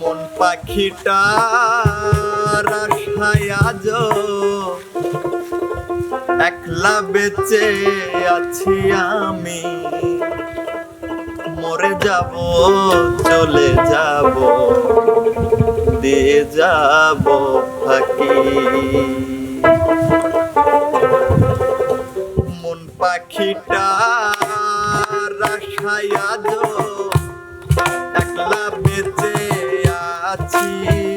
মন পাখিটা রাখায় আজ। একলা বেঁচে আছি আমি। মরে যাব, চলে যাব, দিয়ে যাব ফাঁকি মন পাখিটা রাখায় আজ। একলা বেঁচে আছি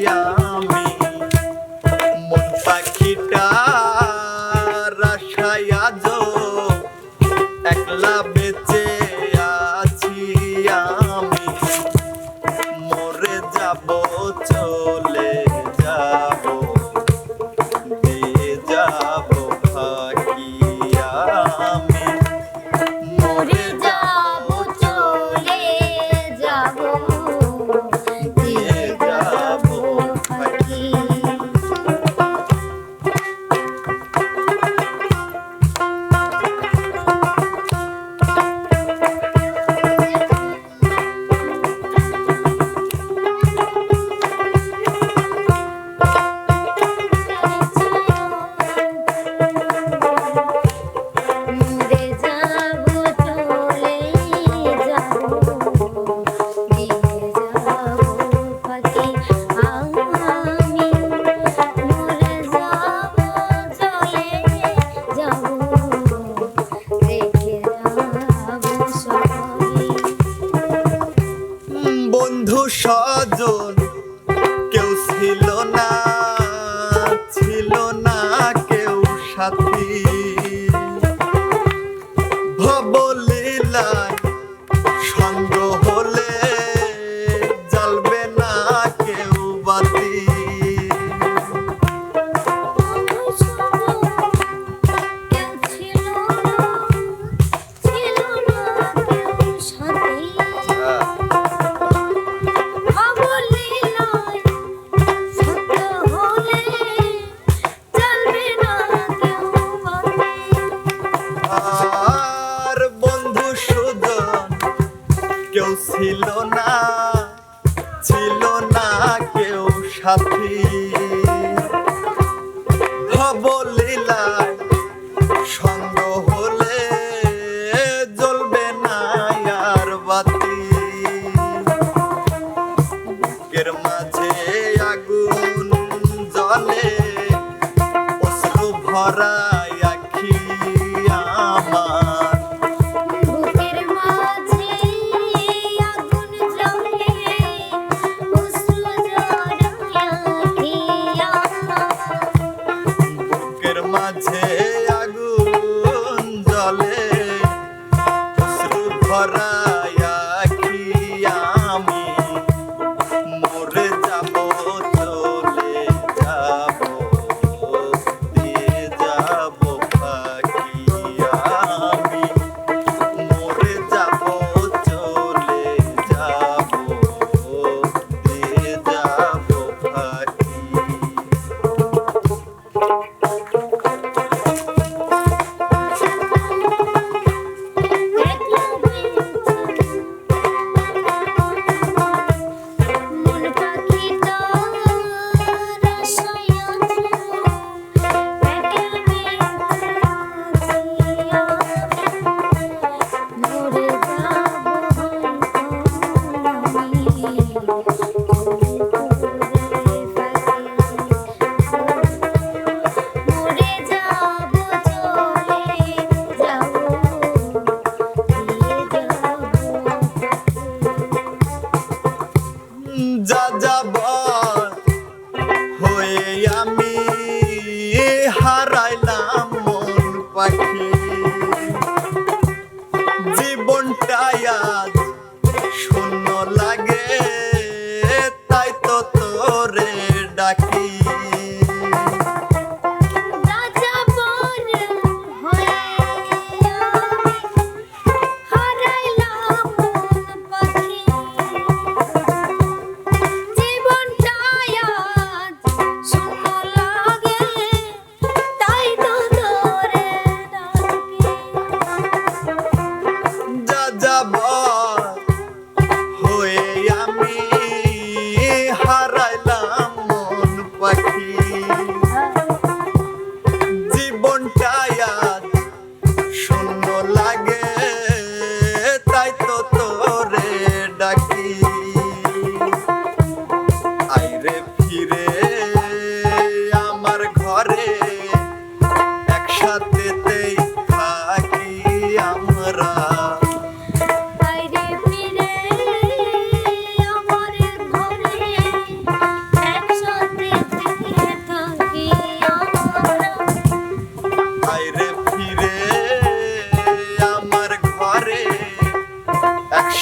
আমার বন্ধু সুদন কেউ ছিল না ছিল না কেউ সাথী।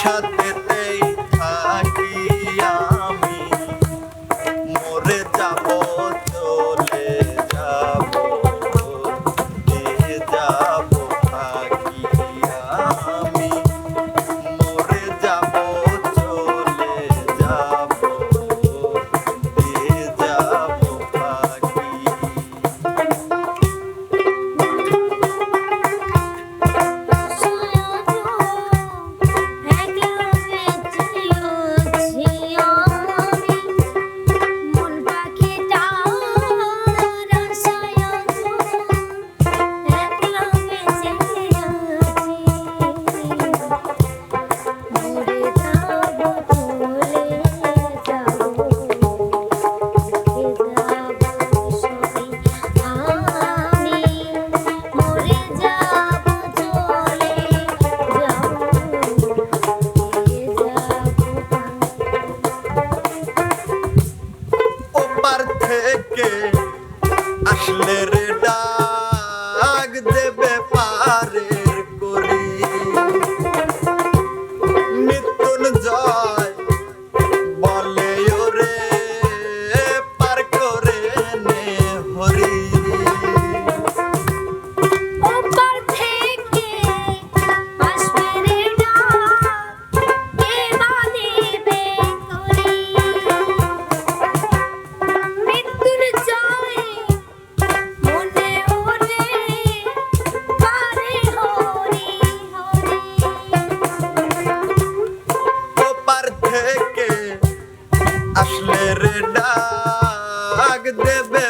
সাথে বেপারে থেকে আসলে রে ডাক দেবে